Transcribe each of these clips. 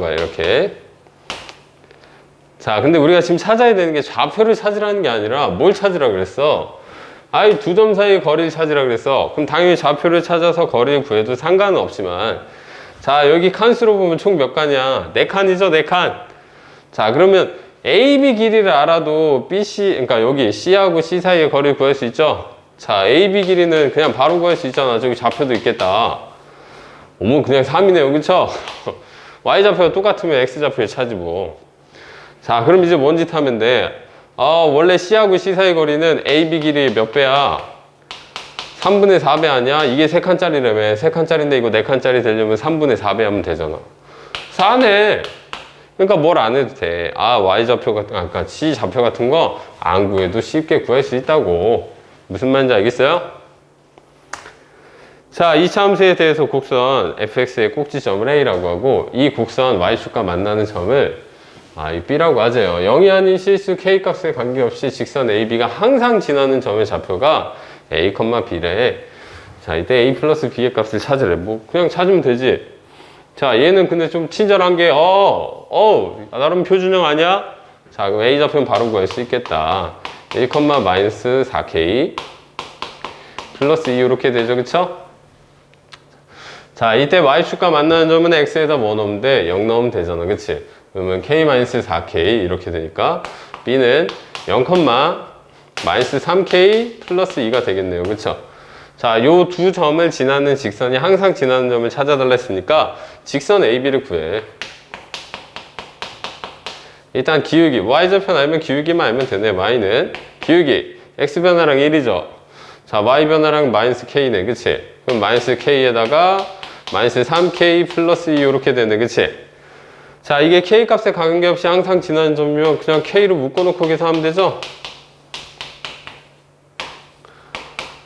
거야 이렇게. 자 근데 우리가 지금 찾아야 되는 게 좌표를 찾으라는 게 아니라 뭘 찾으라 그랬어? 아이 두 점 사이의 거리를 찾으라 그랬어. 그럼 당연히 좌표를 찾아서 거리를 구해도 상관은 없지만. 자 여기 칸수로 보면 총 몇 칸이야? 네 칸이죠 네칸자 그러면 AB 길이를 알아도 BC 그러니까 여기 C하고 C 사이의 거리를 구할 수 있죠? 자 AB 길이는 그냥 바로 구할 수 있잖아. 저기 좌표도 있겠다. 어머 그냥 3이네요. 그쵸? Y좌표가 똑같으면 X좌표를 찾으고 자 그럼 이제 뭔 짓 하면 돼? 아 원래 C하고 C 사이 거리는 AB 길이 몇 배야? 3분의 4배 아니야? 이게 3칸짜리라며 3칸짜리인데 이거 4칸짜리 되려면 3분의 4배 하면 되잖아 싸네 그러니까 뭘 안 해도 돼. 아, Y좌표 같은, 아, 그러니까 C좌표 같은 거 안 구해도 쉽게 구할 수 있다고. 무슨 말인지 알겠어요? 자, 이 참수에 대해서 곡선 fx의 꼭지점을 a라고 하고 이 곡선 y축과 만나는 점을 아, 이 b라고 하재요. 0이 아닌 실수 k 값에 관계없이 직선 ab가 항상 지나는 점의 좌표가 a, b래. 자, 이때 a 플러스 b의 값을 찾으래. 뭐 그냥 찾으면 되지. 자, 얘는 근데 좀 친절한 게, 어, 어, 나름 표준형 아니야? 자, 그럼 A 좌표는 바로 구할 수 있겠다. 1, 마이너스 4K 플러스 2 이렇게 되죠, 그쵸? 자, 이때 Y축과 만나는 점은 X에다 뭐 돼? 0 넣으면 되잖아, 그치? 그러면 K 마이너스 4K 이렇게 되니까 B는 0, 마이너스 3K 플러스 2가 되겠네요, 그쵸? 자, 요 두 점을 지나는 직선이 항상 지나는 점을 찾아달라 했으니까 직선 AB를 구해. 일단 기울기, Y좌표는 알면 기울기만 알면 되네. Y는 기울기, X변화랑 1이죠. 자, Y변화랑 마이너스 K네, 그치? 그럼 마이너스 K에다가 마이너스 3K 플러스 2 이렇게 되네, 그치? 자, 이게 K 값에 관계없이 항상 지나는 점이면 그냥 K로 묶어놓고 계산하면 되죠?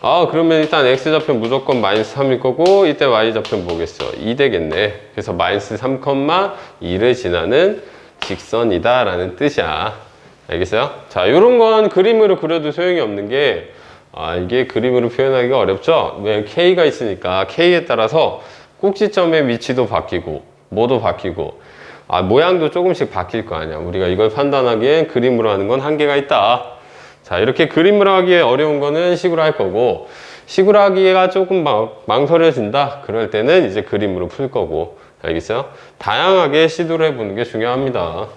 아 그러면 일단 x좌표 무조건 마이너스 3일 거고 이때 y좌표 뭐겠어? 2 되겠네 그래서 마이너스 3, 2를 지나는 직선이다 라는 뜻이야 알겠어요? 자 요런 건 그림으로 그려도 소용이 없는 게 아, 이게 그림으로 표현하기가 어렵죠? 왜 k가 있으니까 k에 따라서 꼭지점의 위치도 바뀌고 뭐도 바뀌고 아 모양도 조금씩 바뀔 거 아니야 우리가 이걸 판단하기엔 그림으로 하는 건 한계가 있다 자, 이렇게 그림을 하기에 어려운 거는 식으로 할 거고, 식으로 하기가 조금 망, 망설여진다? 그럴 때는 이제 그림으로 풀 거고, 알겠어요? 다양하게 시도를 해보는 게 중요합니다.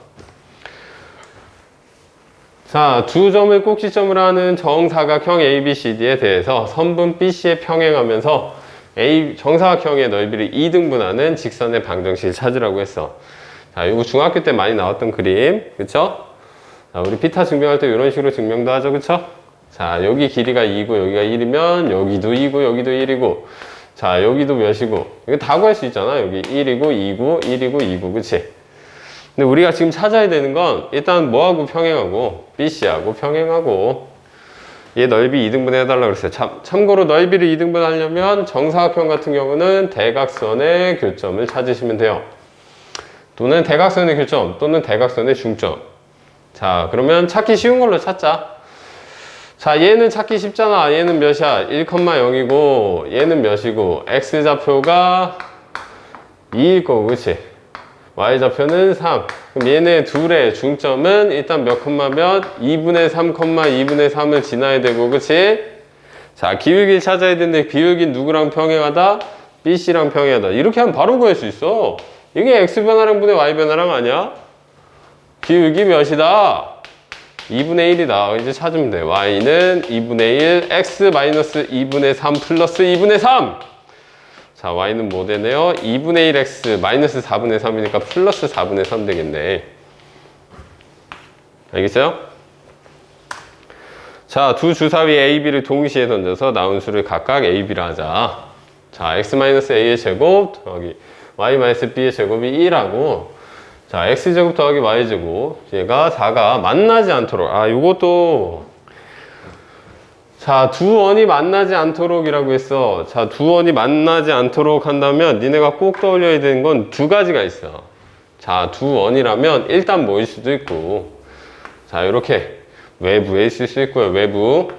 자, 두 점을 꼭지점으로 하는 정사각형 ABCD에 대해서 선분 BC에 평행하면서 A, 정사각형의 넓이를 2등분하는 직선의 방정식을 찾으라고 했어. 자, 이거 중학교 때 많이 나왔던 그림, 그쵸? 자, 우리 피타 증명할 때 이런 식으로 증명도 하죠, 그쵸? 자, 여기 길이가 2고 여기가 1이면 여기도 2고 여기도 1이고 자, 여기도 몇이고 이거 다 구할 수 있잖아. 여기 1이고 2고 1이고 2고, 그치? 근데 우리가 지금 찾아야 되는 건 일단 뭐하고 평행하고 BC하고 평행하고 얘 넓이 2등분 해달라고 그랬어요. 참, 참고로 넓이를 2등분 하려면 정사각형 같은 경우는 대각선의 교점을 찾으시면 돼요. 또는 대각선의 교점 또는 대각선의 중점 자, 그러면 찾기 쉬운 걸로 찾자. 자, 얘는 찾기 쉽잖아. 얘는 몇이야? 1,0이고, 얘는 몇이고, x좌표가 2일 거고, 그치? Y좌표는 3. 그럼 얘네 둘의 중점은 일단 몇 콤마 몇? 2분의 3, 2분의 3을 지나야 되고, 그치? 자, 기울기를 찾아야 되는데, 기울기 누구랑 평행하다? BC랑 평행하다. 이렇게 하면 바로 구할 수 있어. 이게 x변화랑 분의 y변화랑 아니야? 기울기 몇이다? 2분의 1이다. 이제 찾으면 돼. y는 2분의 1, x 마이너스 2분의 3 플러스 2분의 3. 자, y는 뭐 되네요? 2분의 1x 마이너스 4분의 3이니까 플러스 4분의 3 되겠네. 알겠어요? 자, 두 주사위 a, b를 동시에 던져서 나온 수를 각각 a, b라 하자. 자, x 마이너스 a의 제곱 더하기 y 마이너스 b의 제곱이 2라고 자, x제곱 더하기 y제곱. 얘가 4가 만나지 않도록. 아, 요것도. 자, 두 원이 만나지 않도록 이라고 했어. 자, 두 원이 만나지 않도록 한다면 니네가 꼭 떠올려야 되는 건 두 가지가 있어. 자, 두 원이라면 일단 뭐일 수도 있고. 자, 이렇게 외부에 있을 수 있고요. 외부.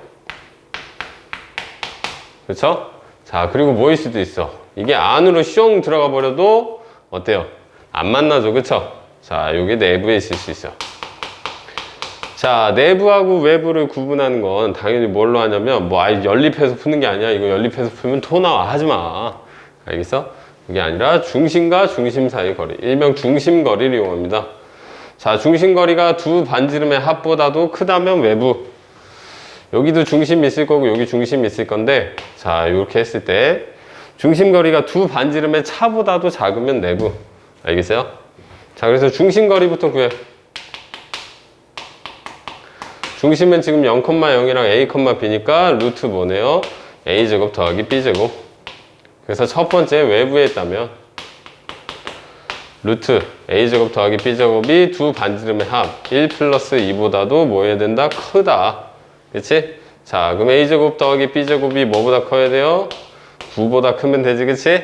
그렇죠? 자, 그리고 뭐일 수도 있어. 이게 안으로 슝 들어가 버려도 어때요? 안 만나죠, 그쵸? 자, 요게 내부에 있을 수 있어. 자, 내부하고 외부를 구분하는 건 당연히 뭘로 하냐면, 뭐, 아예 연립해서 푸는 게 아니야. 이거 연립해서 풀면 토 나와. 하지 마. 알겠어? 그게 아니라 중심과 중심 사이 거리. 일명 중심거리를 이용합니다. 자, 중심거리가 두 반지름의 합보다도 크다면 외부. 여기도 중심 있을 거고, 여기 중심 있을 건데, 자, 이렇게 했을 때, 중심거리가 두 반지름의 차보다도 작으면 내부. 알겠어요? 자, 그래서 중심거리부터 구해. 중심은 지금 0,0이랑 a, b니까 루트 뭐네요? a제곱 더하기 b제곱. 그래서 첫 번째 외부에 있다면 루트 a제곱 더하기 b제곱이 두 반지름의 합 1 플러스 2보다도 뭐 해야 된다? 크다. 그치? 자, 그럼 a제곱 더하기 b제곱이 뭐보다 커야 돼요? 9보다 크면 되지, 그치?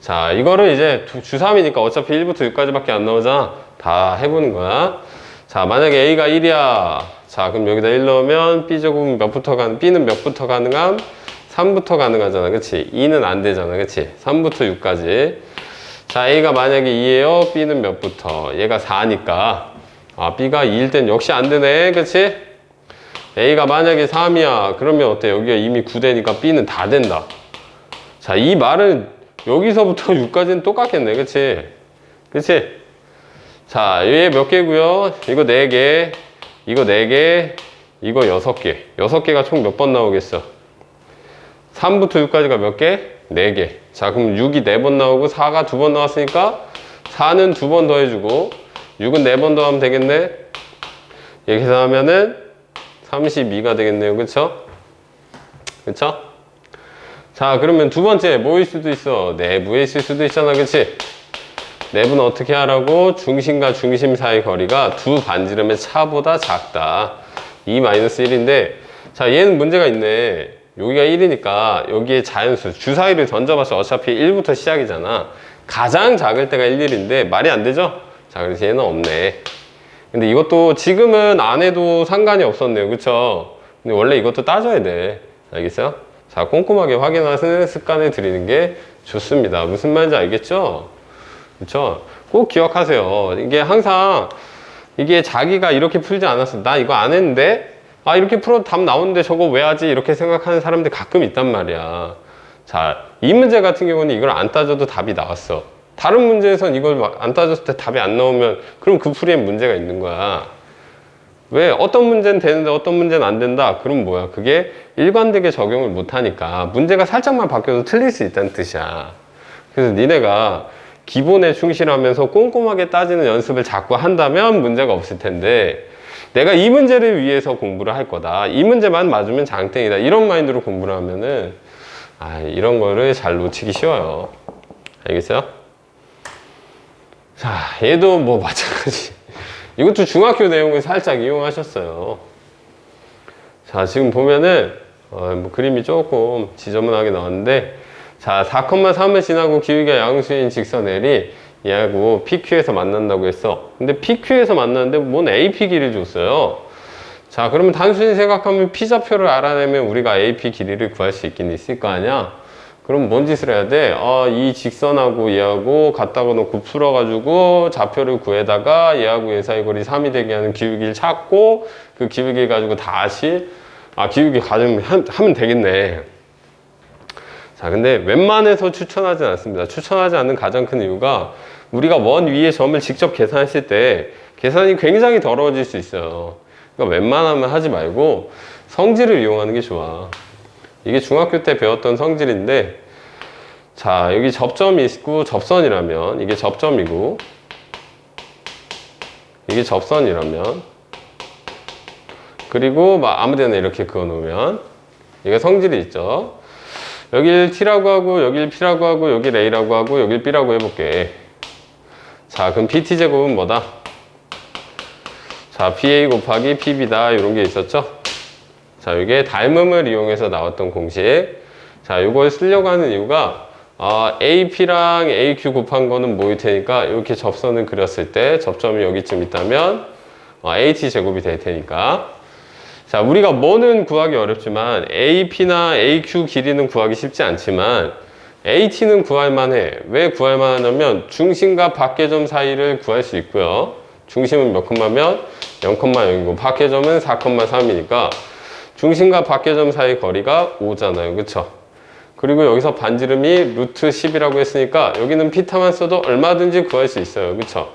자, 이거를 이제 두- 주3이니까 어차피 1부터 6까지밖에 안 나오잖아. 다 해보는 거야. 자, 만약에 a가 1이야. 자, 그럼 여기다 1 넣으면 b제곱은 몇부터 가능, b는 몇부터 가능함? 3부터 가능하잖아. 그치? 2는 안 되잖아. 그치? 3부터 6까지. 자, a가 만약에 2예요. b는 몇부터? 얘가 4니까. 아, b가 2일 땐 역시 안 되네. 그치? a가 만약에 3이야. 그러면 어때? 여기가 이미 9되니까 b는 다 된다. 자, 이 말은 여기서부터 6까지는 똑같겠네. 그치? 그치? 자, 얘 몇 개고요? 이거 4개, 이거 4개, 이거 6개. 6개가 총 몇 번 나오겠어? 3부터 6까지가 몇 개? 4개. 자, 그럼 6이 4번 나오고 4가 2번 나왔으니까 4는 2번 더해주고 6은 4번 더하면 되겠네? 이렇게 계산하면은 32가 되겠네요. 그쵸? 그쵸? 자, 그러면 두 번째 뭐일 수도 있어? 내부에 있을 수도 있잖아. 그치? 내부는 어떻게 하라고? 중심과 중심 사이 거리가 두 반지름의 차보다 작다. 2 마이너스 1인데, 자, 얘는 문제가 있네. 여기가 1이니까 여기에 자연수, 주사위를 던져봤자 어차피 1부터 시작이잖아. 가장 작을 때가 1, 1인데 말이 안 되죠? 자, 그래서 얘는 없네. 근데 이것도 지금은 안 해도 상관이 없었네요. 그쵸? 근데 원래 이것도 따져야 돼. 알겠어요? 자, 꼼꼼하게 확인하는 습관을 들이는 게 좋습니다. 무슨 말인지 알겠죠? 그쵸? 꼭 기억하세요. 이게 항상 이게 자기가 이렇게 풀지 않았어. 나 이거 안 했는데? 아, 이렇게 풀어도 답 나오는데 저거 왜 하지? 이렇게 생각하는 사람들 가끔 있단 말이야. 자, 이 문제 같은 경우는 이걸 안 따져도 답이 나왔어. 다른 문제에선 이걸 막안 따졌을 때 답이 안 나오면 그럼 그 풀이에 문제가 있는 거야. 왜 어떤 문제는 되는데 어떤 문제는 안 된다? 그럼 뭐야? 그게 일관되게 적용을 못 하니까 문제가 살짝만 바뀌어도 틀릴 수 있다는 뜻이야. 그래서 니네가 기본에 충실하면서 꼼꼼하게 따지는 연습을 자꾸 한다면 문제가 없을 텐데 내가 이 문제를 위해서 공부를 할 거다. 이 문제만 맞으면 장땡이다. 이런 마인드로 공부를 하면은 아, 이런 거를 잘 놓치기 쉬워요. 알겠어요? 자, 얘도 뭐 마찬가지. 이것도 중학교 내용을 살짝 이용하셨어요. 자, 지금 보면은, 어, 뭐 그림이 조금 지저분하게 나왔는데, 자, 4,3을 지나고 기울기가 양수인 직선 L이 얘하고 PQ에서 만난다고 했어. 근데 PQ에서 만났는데 뭔 AP 길이를 줬어요. 자, 그러면 단순히 생각하면 P좌표를 알아내면 우리가 AP 길이를 구할 수 있긴 있을 거 아니야? 그럼 뭔 짓을 해야 돼? 아, 이 직선하고 얘하고 갖다가 놓고 풀어가지고 좌표를 구해다가 얘하고 얘 사이 거리 3이 되게 하는 기울기를 찾고 그 기울기 가지고 다시 아, 기울기 가지고 하면 되겠네. 자, 근데 웬만해서 추천하지 않습니다. 추천하지 않는 가장 큰 이유가 우리가 원 위에 점을 직접 계산했을 때 계산이 굉장히 더러워질 수 있어요. 그러니까 웬만하면 하지 말고 성질을 이용하는 게 좋아. 이게 중학교 때 배웠던 성질인데 자 여기 접점이 있고 접선이라면 이게 접점이고 이게 접선이라면 그리고 막 아무데나 이렇게 그어 놓으면 이게 성질이 있죠 여길 T라고 하고 여길 P라고 하고 여길 A라고 하고 여길 B라고 해볼게 자 그럼 BT 제곱은 뭐다? 자 BA 곱하기 PB다 이런 게 있었죠 자, 이게 닮음을 이용해서 나왔던 공식. 자, 이걸 쓰려고 하는 이유가 아, AP랑 AQ 곱한 거는 뭐일 테니까 이렇게 접선을 그렸을 때 접점이 여기쯤 있다면 어, AT 제곱이 될 테니까. 자, 우리가 뭐는 구하기 어렵지만 AP나 AQ 길이는 구하기 쉽지 않지만 AT는 구할 만 해. 왜 구할 만 하냐면 중심과 밖의 사이를 구할 수 있고요. 중심은 몇 콤마면 0,0이고 밖의 점은 4,3이니까 중심과 밖의 사이 거리가 5잖아요. 그쵸? 그리고 여기서 반지름이 루트 10이라고 했으니까 여기는 피타만 써도 얼마든지 구할 수 있어요. 그쵸?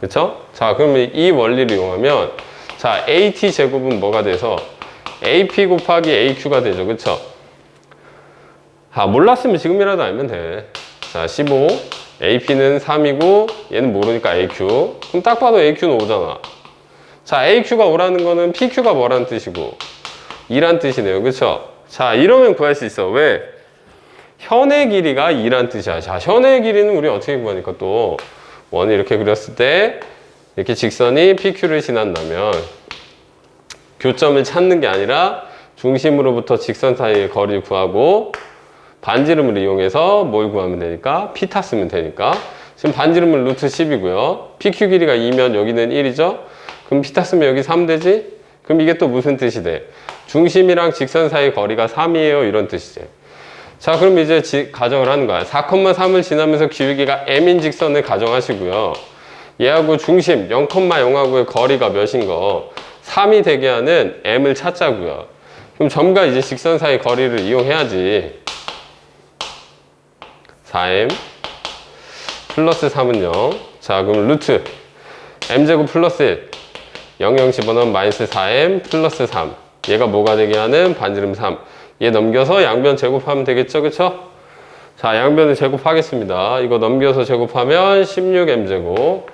그쵸? 자, 그러면 이 원리를 이용하면 자, AT 제곱은 뭐가 돼서 AP 곱하기 AQ가 되죠. 그쵸? 아, 몰랐으면 지금이라도 알면 돼. 자, 15. AP는 3이고 얘는 모르니까 AQ. 그럼 딱 봐도 AQ는 5잖아. 자, AQ가 5라는 거는 PQ가 뭐라는 뜻이고 2란 뜻이네요. 그쵸? 자, 이러면 구할 수 있어. 왜? 현의 길이가 2란 뜻이야. 자, 현의 길이는 우리 어떻게 구하니까 또 원을 이렇게 그렸을 때 이렇게 직선이 PQ를 지난다면 교점을 찾는 게 아니라 중심으로부터 직선 사이의 거리를 구하고 반지름을 이용해서 뭘 구하면 되니까? 피타 쓰면 되니까. 지금 반지름은 루트 10이고요. PQ 길이가 2면 여기는 1이죠? 그럼 피타 쓰면 여기 3 되지? 그럼 이게 또 무슨 뜻이 돼? 중심이랑 직선 사이 거리가 3이에요. 이런 뜻이지. 자 그럼 이제 지- 가정을 하는 거야. 4,3을 지나면서 기울기가 m인 직선을 가정하시고요 얘하고 중심 0,0하고의 거리가 몇인 거 3이 되게 하는 m을 찾자고요 그럼 점과 이제 직선 사이 거리를 이용해야지 4m 플러스 3은 0. 자, 그럼 루트 m제곱 플러스 1. 0, 0 집어넣으면 마이너스 4m 플러스 3. 얘가 뭐가 되게 하는 반지름 3. 얘 넘겨서 양변 제곱하면 되겠죠? 그쵸? 자, 양변을 제곱하겠습니다. 이거 넘겨서 제곱하면 16m제곱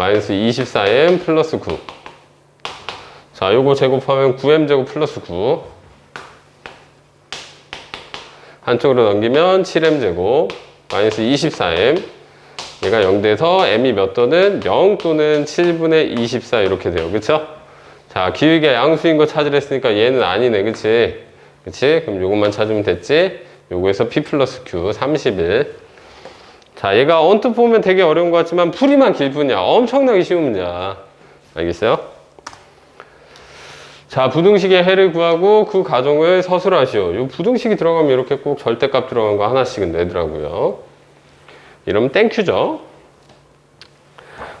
마이너스 24m 플러스 9. 자, 요거 제곱하면 9m제곱 플러스 9. 한쪽으로 넘기면 7m제곱 마이너스 24m 얘가 0 돼서 m이 몇 도는 0 또는 7분의 24 이렇게 돼요 그쵸? 자 기울기가 양수인 거 찾으랬으니까 얘는 아니네 그치? 그치? 그럼 요것만 찾으면 됐지? 요거에서 p 플러스 q 31 자 얘가 언뜻 보면 되게 어려운 것 같지만 풀이만 길 뿐이야 엄청나게 쉬운 문제야 알겠어요? 자, 부등식의 해를 구하고 그 가정을 서술하시오. 이 부등식이 들어가면 이렇게 꼭 절대값 들어간 거 하나씩은 내더라고요. 이러면 땡큐죠.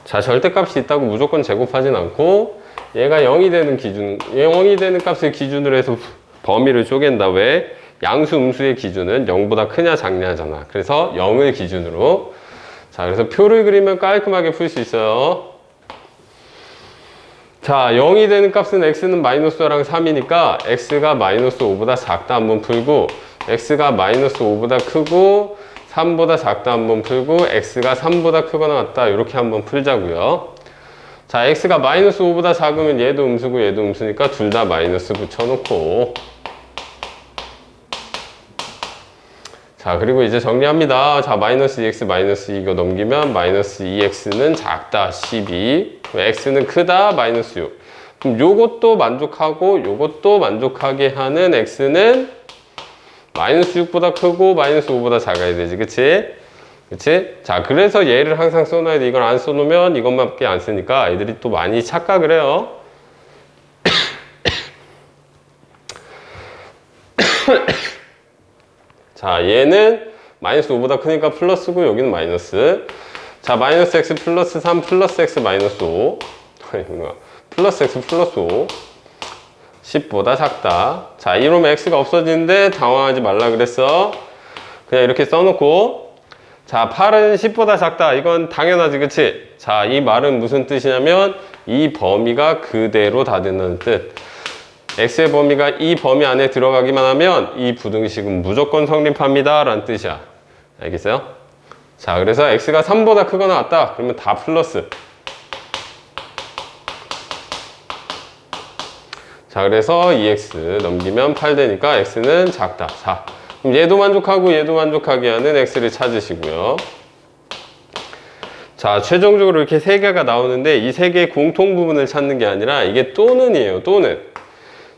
자, 절대값이 있다고 무조건 제곱하진 않고 얘가 0이 되는 기준, 0이 되는 값을 기준으로 해서 범위를 쪼갠다. 왜? 양수, 음수의 기준은 0보다 크냐 작냐잖아. 그래서 0을 기준으로 자, 그래서 표를 그리면 깔끔하게 풀 수 있어요. 자, 0이 되는 값은 x는 마이너스 5랑 3이니까 x가 마이너스 5보다 작다 한번 풀고 x가 마이너스 5보다 크고 3보다 작다 한번 풀고 x가 3보다 크거나 같다 이렇게 한번 풀자고요. 자, x가 마이너스 5보다 작으면 얘도 음수고 얘도 음수니까 둘 다 마이너스 붙여놓고 자, 그리고 이제 정리합니다. 자, 마이너스 2x 마이너스 2 이거 넘기면 마이너스 2x는 작다 12 x는 크다 마이너스 6 그럼 요것도 만족하고 요것도 만족하게 하는 x는 마이너스 6보다 크고 마이너스 5보다 작아야 되지 그치? 그치? 자 그래서 얘를 항상 써놔야 돼 이걸 안 써놓으면 이것밖에 안 쓰니까 애들이 또 많이 착각을 해요 자 얘는 마이너스 5보다 크니까 플러스고 여기는 마이너스. 자 마이너스 x 플러스 3 플러스 x 마이너스 5 아이고야. 플러스 x 플러스 5 10보다 작다. 자 이러면 x가 없어지는데 당황하지 말라 그랬어. 그냥 이렇게 써놓고. 자 8은 10보다 작다. 이건 당연하지 그치? 자 이 말은 무슨 뜻이냐면 이 범위가 그대로 다 된다는 뜻 x의 범위가 이 범위 안에 들어가기만 하면 이 부등식은 무조건 성립합니다. 라는 뜻이야. 알겠어요? 자 그래서 x가 3보다 크거나 같다. 그러면 다 플러스. 자 그래서 2x 넘기면 8 되니까 x는 작다. 자 그럼 얘도 만족하고 얘도 만족하게 하는 x를 찾으시고요. 자 최종적으로 이렇게 세 개가 나오는데 이 세 개의 공통 부분을 찾는 게 아니라 이게 또는이에요 또는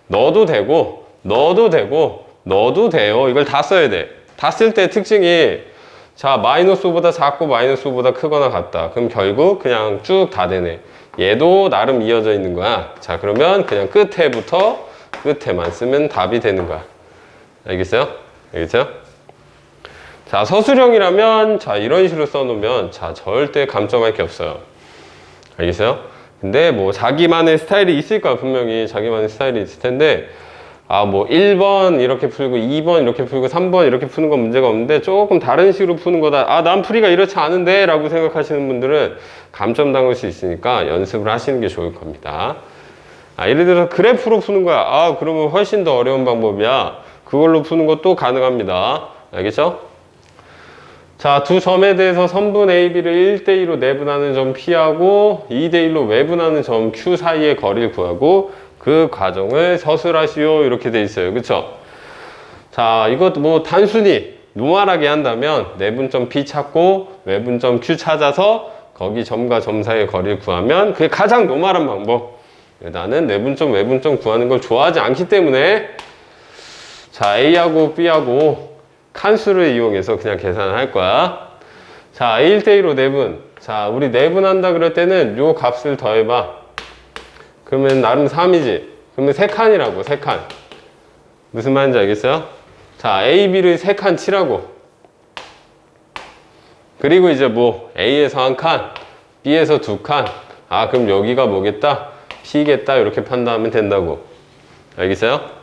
넣어도 되고 넣어도 되고 넣어도 돼요 이걸 다 써야 돼다 쓸 때 특징이 자 마이너스 5보다 작고 마이너스 5보다 크거나 같다 그럼 결국 그냥 쭉 다 되네 얘도 나름 이어져 있는 거야 자 그러면 그냥 끝에부터 끝에만 쓰면 답이 되는 거야 알겠어요? 알겠어요? 자, 서술형이라면, 자, 이런 식으로 써놓으면, 자, 절대 감점할 게 없어요. 알겠어요? 근데 뭐, 자기만의 스타일이 있을 거야, 분명히. 자기만의 스타일이 있을 텐데, 아, 뭐, 1번 이렇게 풀고, 2번 이렇게 풀고, 3번 이렇게 푸는 건 문제가 없는데, 조금 다른 식으로 푸는 거다. 아, 난 풀이가 이렇지 않은데? 라고 생각하시는 분들은 감점 당할 수 있으니까 연습을 하시는 게 좋을 겁니다. 아, 예를 들어서 그래프로 푸는 거야. 아, 그러면 훨씬 더 어려운 방법이야. 그걸로 푸는 것도 가능합니다. 알겠죠? 자, 두 점에 대해서 선분 AB를 1대2로 내분하는 점 P하고 2대1로 외분하는 점 Q 사이의 거리를 구하고 그 과정을 서술하시오. 이렇게 돼 있어요. 그쵸? 자, 이것 뭐 단순히 노멀하게 한다면 내분점 P 찾고 외분점 Q 찾아서 거기 점과 점 사이의 거리를 구하면 그게 가장 노멀한 방법. 나는 내분점, 외분점 구하는 걸 좋아하지 않기 때문에 자, A하고 B하고 칸수를 이용해서 그냥 계산을 할 거야. 자, 1대1로 내분. 자, 우리 내분 한다 그럴 때는 요 값을 더해봐. 그러면 나름 3이지. 그러면 3칸이라고, 3칸. 무슨 말인지 알겠어요? 자, A, B를 3칸 치라고. 그리고 이제 뭐, A에서 한 칸, B에서 두 칸. 아, 그럼 여기가 뭐겠다? P겠다. 이렇게 판단하면 된다고. 알겠어요?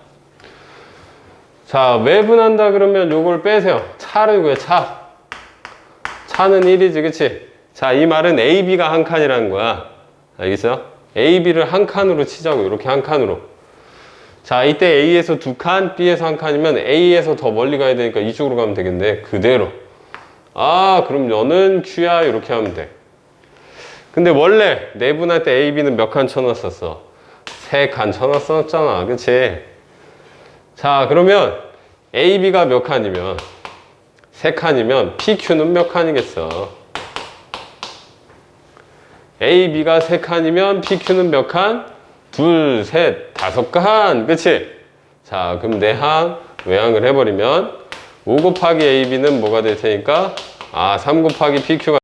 자, 외분한다 그러면 요걸 빼세요. 차를 구해, 차. 차는 1이지, 그치? 자, 이 말은 A, B가 한 칸이라는 거야. 알겠어요? A, B를 한 칸으로 치자고, 이렇게 한 칸으로. 자, 이때 A에서 두 칸, B에서 한 칸이면 A에서 더 멀리 가야 되니까 이쪽으로 가면 되겠네. 그대로. 아, 그럼 너는 Q야, 이렇게 하면 돼. 근데 원래 내분할 때 A, B는 몇 칸 쳐놨었어? 세 칸 쳐놨었잖아, 그치? 자, 그러면 A, B가 몇 칸이면 세 칸이면 PQ는 몇 칸이겠어? A, B가 세 칸이면 PQ는 몇 칸? 둘, 셋, 다섯 칸. 그치? 자, 그럼 내항, 외항을 해버리면 5 곱하기 A, B는 뭐가 될 테니까? 아, 3 곱하기 PQ가